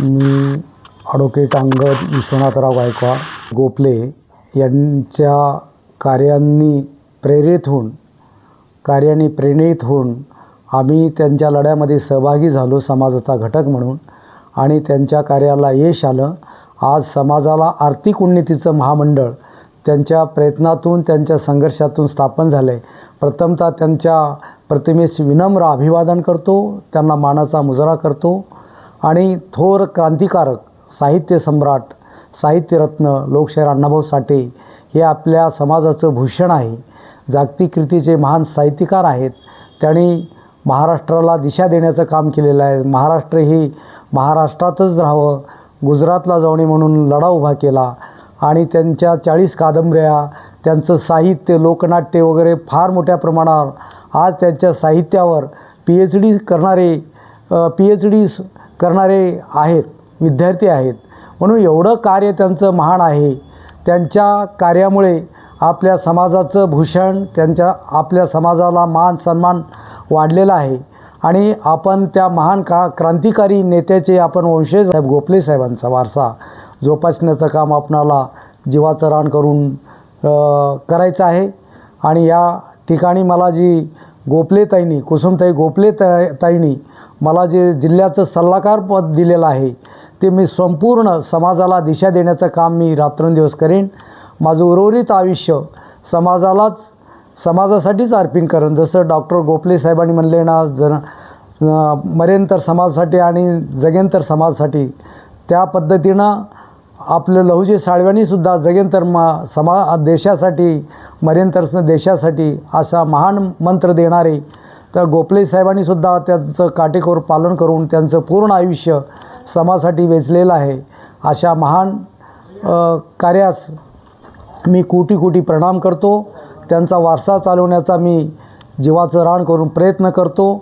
मी advocate Angad Vishwanathrao Gaikwad Gopale यांच्या कार्यांनी प्रेरित होऊन कार्याने प्रेरित होऊन आम्ही त्यांच्या लढ्यामध्ये सहभागी झालो समाजाचा घटक म्हणून. आणि त्यांच्या कार्याला यश आलं. आज समाजाला आर्थिक उन्नतीचं महामंडळ त्यांच्या प्रयत्नातून त्यांच्या संघर्षातून स्थापन झालं आहे प्रथमतः त्यांच्या प्रतिमेस विनम्र अभिवादन करतो त्यांना मानाचा मुजरा करतो. आणि थोर क्रांतिकारक साहित्य सम्राट साहित्यरत्न लोकशाहीर अण्णाभाऊ साठे हे आपल्या समाजाचं भूषण आहे. जागतिक कीर्तीचे महान साहित्यकार आहेत. त्यांनी महाराष्ट्राला दिशा देण्याचं काम केलेलं आहे. महाराष्ट्र ही महाराष्ट्रातच राहावं गुजरातला जाणे म्हणून लढा उभा केला आणि त्यांच्या चाळीस कादंबऱ्या त्यांचं साहित्य लोकनाट्य वगैरे फार मोठ्या प्रमाणावर आज त्यांच्या साहित्यावर पी एच डी करणारे पी एच डी करणारे आहेत विद्यार्थी आहेत. म्हणून एवढं कार्य त्यांचं महान आहे. त्यांच्या कार्यामुळे आपल्या समाजाचं भूषण त्यांच्या आपल्या समाजाला मान सन्मान वाढलेला आहे. आणि आपण त्या महान का क्रांतिकारी नेत्याचे आपण वंशज साहेब गोपले साहेबांचा वारसा जोपासण्याचं काम आपणाला जीवाचं रान करून करायचं आहे. आणि या ठिकाणी मला जी गोपलेताईंनी कुसुमताई गोपले ता ताईंनी मला जे जिल्ह्याचं सल्लागार पद दिलेलं आहे ते मी संपूर्ण समाजाला दिशा देण्याचं काम मी रात्रंदिवस करेन. माझं उर्वरित आयुष्य समाजालाच समाजासाठीच अर्पण करेन. जसं डॉक्टर गोपले साहेबांनी म्हणले ना जन अं, मरेंतर समाजासाठी आणि जगेंतर समाजासाठी त्या पद्धतीनं आपलं लहुजे साळव्यांनीसुद्धा जगेंतर मा समा देशासाठी मरेंतर देशासाठी असा महान मंत्र देणारे तर गोपले साहेबांनीसुद्धा त्यांचं काटेकोर पालन करून त्यांचं पूर्ण आयुष्य समाजासाठी वेचलेलं आहे. अशा महान कार्यास मी कोटी कोटी प्रणाम करतो. त्यांचा वारसा चालवण्याचा मी जीवाचं रान करून प्रयत्न करतो.